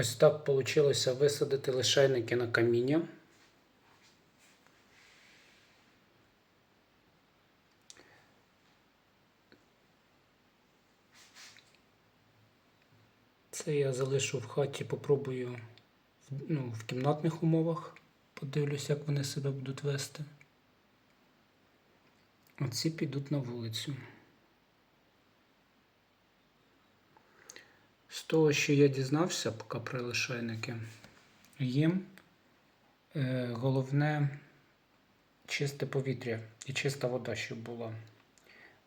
Ось так вийшло висадити лишайники на каміння. Це я залишу в хаті, попробую ну, в кімнатних умовах. Подивлюсь, як вони себе будуть вести. Оці підуть на вулицю. Того, що я дізнався, поки про лишайники, їм е, головне чисте повітря і чиста вода, щоб була.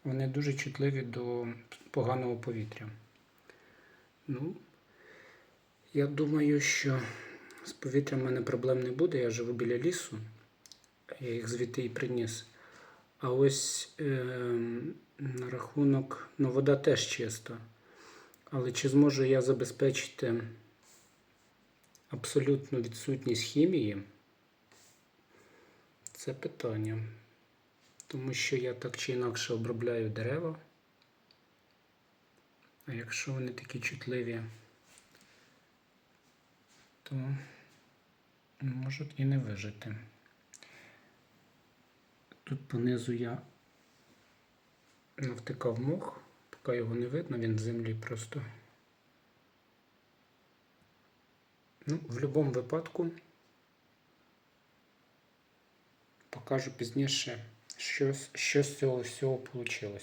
Вони дуже чутливі до поганого повітря. Ну, я думаю, що з повітрям в мене проблем не буде. Я живу біля лісу, я їх звідти і приніс. А ось е, на рахунок, ну, вода теж чиста. Але чи зможу я забезпечити абсолютну відсутність хімії? Це питання. Тому що я так чи інакше обробляю дерева. А якщо вони такі чутливі, то можуть і не вижити. Тут понизу я навтикав мох, поки його не видно, він в землі просто. Ну, в будь-якому випадку покажу пізніше, що, з- що з цього всього вийшло.